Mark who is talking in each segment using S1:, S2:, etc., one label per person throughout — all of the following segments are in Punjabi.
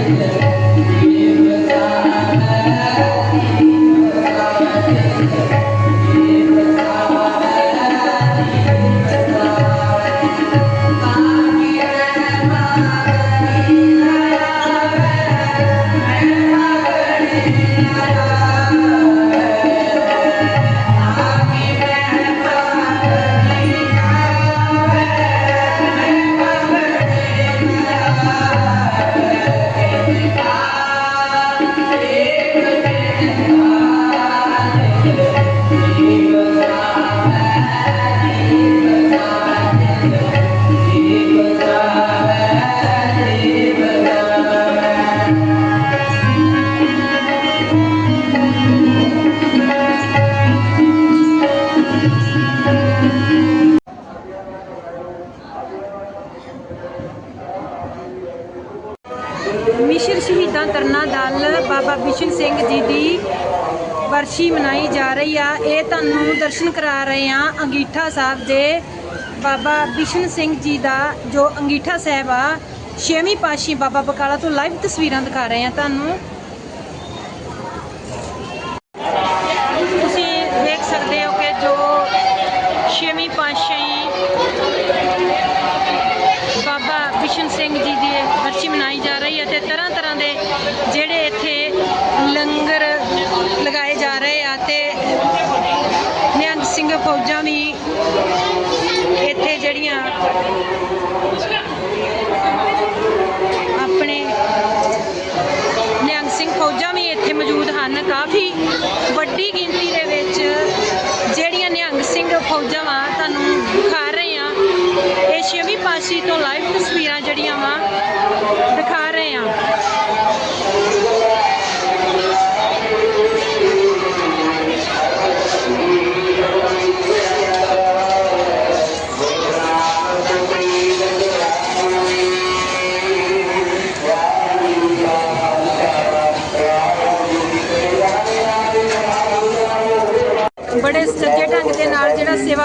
S1: Amén. ਮਿਸ਼ਨ ਸ਼ਹੀਦਾਂ ਤਰਨਾ ਦਲ ਬਾਬਾ ਬਿਸ਼ਨ ਸਿੰਘ ਜੀ ਦੀ ਵਰਸ਼ੀ ਮਨਾਈ ਜਾ ਰਹੀ ਆ। ਇਹ ਤੁਹਾਨੂੰ ਦਰਸ਼ਨ ਕਰਾ ਰਹੇ ਆ ਅੰਗੀਠਾ ਸਾਹਿਬ ਦੇ ਬਾਬਾ ਬਿਸ਼ਨ ਸਿੰਘ ਜੀ ਦਾ, ਜੋ ਅੰਗੀਠਾ ਸਾਹਿਬ ਆ। ਛੇਵੀਂ ਪਾਤਸ਼ਾਹੀ ਬਾਬਾ ਬਕਾਲਾ ਤੋਂ ਲਾਈਵ ਤਸਵੀਰਾਂ ਦਿਖਾ ਰਹੇ ਆ ਤੁਹਾਨੂੰ। ਆਪਣੇ ਨਿਹੰਗ ਸਿੰਘ ਫੌਜਾਂ ਵੀ ਇੱਥੇ ਮੌਜੂਦ ਹਨ। ਕਾਫੀ ਵੱਡੀ ਗਿਣਤੀ ਦੇ ਵਿੱਚ ਜਿਹੜੀਆਂ ਨਿਹੰਗ ਸਿੰਘ ਫੌਜਾਂ ਵਾ, ਤੁਹਾਨੂੰ ਦਿਖਾ ਰਹੇ ਆ ਇਹ ਛੇਵੀਂ ਪਾਸੀ ਤੋਂ ਲਾਈਵ ਤਸਵੀਰਾਂ ਜਿਹੜੀਆਂ ਵਾ, ਦਿਖਾ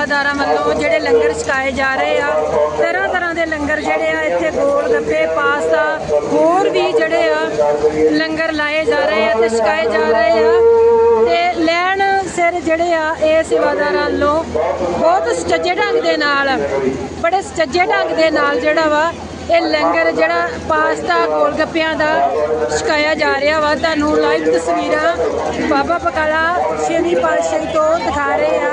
S1: ਸੇਵਾਦਾਰਾਂ ਵੱਲੋਂ ਜਿਹੜੇ ਲੰਗਰ ਛਕਾਏ ਜਾ ਰਹੇ ਆ, ਤਰ੍ਹਾਂ ਤਰ੍ਹਾਂ ਦੇ ਲੰਗਰ ਜਿਹੜੇ ਆ, ਇੱਥੇ ਗੋਲ ਗੱਪੇ, ਪਾਸਤਾ, ਹੋਰ ਵੀ ਜਿਹੜੇ ਆ ਲੰਗਰ ਲਾਏ ਜਾ ਰਹੇ ਆ ਤੇ ਛਕਾਏ ਜਾ ਰਹੇ ਆ। ਤੇ ਲੈਣ ਸਿਰ ਜਿਹੜੇ ਆ, ਇਹ ਸੇਵਾਦਾਰਾਂ ਵੱਲੋਂ ਬਹੁਤ ਸੁਚੱਜੇ ਢੰਗ ਦੇ ਨਾਲ, ਬੜੇ ਸੁਚੱਜੇ ਢੰਗ ਦੇ ਨਾਲ ਜਿਹੜਾ ਵਾ ਇਹ ਲੰਗਰ ਜਿਹੜਾ ਪਾਸਤਾ ਗੋਲਗੱਪਿਆਂ ਦਾ ਛਕਾਇਆ ਜਾ ਰਿਹਾ ਵਾ। ਤੁਹਾਨੂੰ ਲਾਈਵ ਤਸਵੀਰਾਂ ਬਾਬਾ ਬਕਾਲਾ ਛੇਵੀਂ ਪਾਤਸ਼ਾਹੀ ਤੋਂ ਦਿਖਾ ਰਹੇ ਆ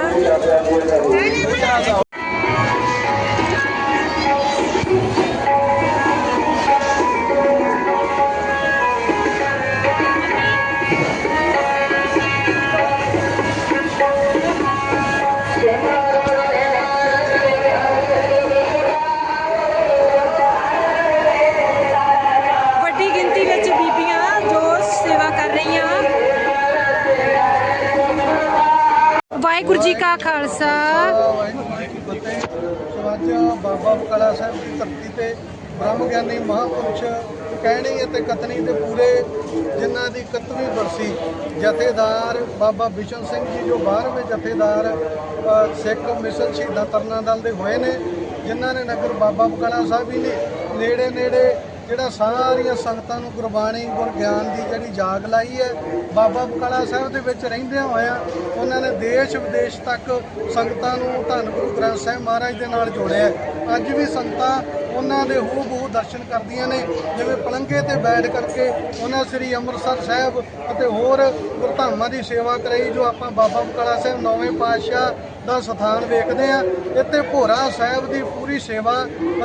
S1: ਵਾਹਿਗੁਰੂ ਜੀ ਕਾ ਖਾਲਸਾ। ਵਾਹਿਗੁਰੂ ਜੀ ਕੀ ਫਤਿਹ
S2: ਸੋ ਅੱਜ ਬਾਬਾ ਬਕਾਲਾ ਸਾਹਿਬ ਦੀ ਧਰਤੀ ਤੇ ਬ੍ਰਹਮ ਗਿਆਨੀ ਮਹਾਂਪੁਰਸ਼ ਕਹਿਣੀ ਅਤੇ ਕਤਨੀ ਦੇ ਪੂਰੇ ਜਿਨ੍ਹਾਂ ਦੀ 31ਵੀਂ ਬਰਸੀ ਜਥੇਦਾਰ ਬਾਬਾ ਬਿਸ਼ਨ ਸਿੰਘ ਜੀ ਜੋ 12ਵੇਂ ਜਥੇਦਾਰ ਸਿੱਖ ਮਿਸ਼ਨ ਸ਼ਹੀਦਾਂ ਤਰਨਾ ਦਲ ਦੇ ਹੋਏ ਨੇ, ਜਿਨ੍ਹਾਂ ਨੇ ਨਗਰ ਬਾਬਾ ਬਕਾਲਾ ਸਾਹਿਬ ਹੀ ਨੇ ਨੇੜੇ ਨੇੜੇ ਜਿਹੜਾ ਸਾਰੀਆਂ ਸੰਗਤਾਂ ਨੂੰ ਗੁਰਬਾਣੀ ਗੁਰ ਗਿਆਨ ਦੀ ਜਿਹੜੀ ਜਾਗ ਲਾਈ ਹੈ, ਬਾਬਾ ਬਕਾਲਾ ਸਾਹਿਬ ਦੇ ਵਿੱਚ ਰਹਿੰਦਿਆਂ ਹੋਇਆਂ ਉਹਨਾਂ ਨੇ ਦੇਸ਼ ਵਿਦੇਸ਼ ਤੱਕ ਸੰਗਤਾਂ ਨੂੰ ਧੰਨ ਗੁਰੂ ਗ੍ਰੰਥ ਸਾਹਿਬ ਮਹਾਰਾਜ ਦੇ ਨਾਲ ਜੋੜਿਆ ਅੱਜ ਵੀ ਸੰਗਤਾਂ ਉਹਨਾਂ ਦੇ ਹੂ ਬਹੂ ਦਰਸ਼ਨ ਕਰਦੀਆਂ ਨੇ, ਜਿਵੇਂ ਪਲੰਘੇ ਤੇ ਬੈਠ ਕਰਕੇ ਉਹਨਾਂ ਸ੍ਰੀ ਅੰਮ੍ਰਿਤਸਰ ਸਾਹਿਬ ਅਤੇ ਹੋਰ ਗੁਰਧਾਮਾਂ ਦੀ ਸੇਵਾ ਕਰਾਈ, ਜੋ ਆਪਾਂ ਬਾਬਾ ਬਕਾਲਾ ਸਾਹਿਬ ਨੌਵੇਂ ਪਾਤਸ਼ਾਹ ਦਾ ਸਥਾਨ ਵੇਖਦੇ ਆ ਇੱਥੇ ਭੋਰਾ ਸਾਹਿਬ ਦੀ ਪੂਰੀ ਸੇਵਾ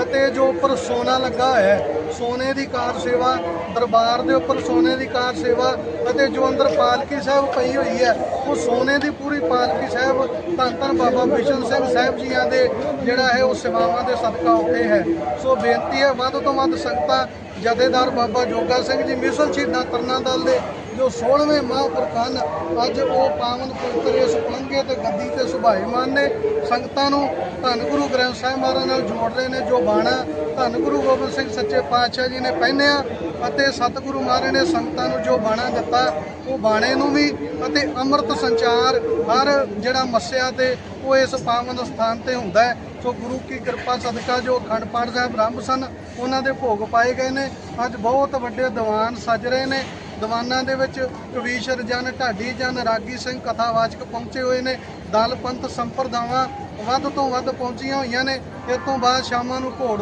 S2: ਅਤੇ ਜੋ ਉੱਪਰ ਸੋਨਾ ਲੱਗਾ ਹੋਇਆ ਹੈ, ਸੋਨੇ ਦੀ ਕਾਰ ਸੇਵਾ, ਦਰਬਾਰ ਦੇ ਉੱਪਰ ਸੋਨੇ ਦੀ ਕਾਰ ਸੇਵਾ ਅਤੇ ਜੋ ਅੰਦਰ ਪਾਲਕੀ ਸਾਹਿਬ ਪਈ ਹੋਈ ਹੈ, ਉਹ ਸੋਨੇ ਦੀ ਪੂਰੀ ਪਾਲਕੀ ਸਾਹਿਬ, ਧੰਨ ਧੰਨ ਬਾਬਾ ਬਿਸ਼ਨ ਸਿੰਘ ਸਾਹਿਬ ਜੀਆਂ ਦੇ ਜਿਹੜਾ ਹੈ, ਉਹ ਸੇਵਾਵਾਂ ਦੇ ਸਦਕਾ ਉੱਤੇ ਹੈ। ਸੋ ਬੇਨਤੀ ਹੈ, ਵੱਧ ਤੋਂ ਵੱਧ ਸੰਗਤਾਂ, ਜਥੇਦਾਰ ਬਾਬਾ ਜੋਗਾ ਸਿੰਘ ਜੀ, ਮਿਸਲ ਸ਼ਹੀਦਾਂ ਤਰਨਾ ਦਲ ਦੇ ਜੋ 16ਵੇਂ ਮਹਾਂਪੁਰਖ ਹਨ ਅੱਜ ਉਹ ਪਾਵਨ ਪਵਿੱਤਰ ਇਸ ਪਲੰਘੇ ਤੇ ਗੱਦੀ ਤੇ ਸੁਭਾਏਮਾਨ ਨੇ ਸੰਗਤਾਂ ਨੂੰ ਧੰਨ ਗੁਰੂ ਗ੍ਰੰਥ ਸਾਹਿਬ ਮਹਾਰਾਜ ਨਾਲ ਜੋੜ ਰਹੇ ਨੇ, ਜੋ ਬਾਣਾ ਧੰਨ ਗੁਰੂ ਗੋਬਿੰਦ ਸਿੰਘ ਸੱਚੇ ਪਾਤਸ਼ਾਹ ਜੀ ਨੇ ਪਹਿਨਿਆ ਅਤੇ ਸਤਿਗੁਰੂ ਮਹਾਰਾਜ ਨੇ ਸੰਗਤਾਂ ਨੂੰ ਜੋ ਬਾਣਾ ਦਿੱਤਾ, ਉਹ ਬਾਣੇ ਨੂੰ ਵੀ ਅਤੇ ਅੰਮ੍ਰਿਤ ਸੰਚਾਰ ਹਰ ਜਿਹੜਾ ਮੱਸਿਆ ਤੇ ਉਹ ਇਸ ਪਾਵਨ ਸਥਾਨ ਤੇ ਹੁੰਦਾ ਹੈ। ਸੋ ਗੁਰੂ ਕੀ ਕਿਰਪਾ ਸਦਕਾ ਜੋ ਅਖੰਡ ਪਾਠ ਸਾਹਿਬ ਆਰੰਭ ਸਨ, ਉਹਨਾਂ ਦੇ ਭੋਗ ਪਾਏ ਗਏ ਨੇ। ਅੱਜ ਬਹੁਤ ਵੱਡੇ ਦੀਵਾਨ ਸਜ ਰਹੇ ਨੇ। ਦੀਵਾਨਾਂ ਦੇ ਵਿੱਚ ਕਵੀਸ਼ਰ ਜਨ, ਢਾਡੀ ਜਨ, ਰਾਗੀ ਸਿੰਘ ਕਥਾਵਾਚਕ ਪਹੁੰਚੇ ਹੋਏ ਨੇ। ਦਲ, ਪੰਥ, ਸੰਪਰਦਾਵਾਂ ਵੱਧ ਤੋਂ ਵੱਧ ਪਹੁੰਚੀਆਂ ਹੋਈਆਂ ਨੇ। ਇਸ ਤੋਂ ਬਾਅਦ ਸ਼ਾਮਾਂ ਨੂੰ ਘੋੜ ਦੌੜ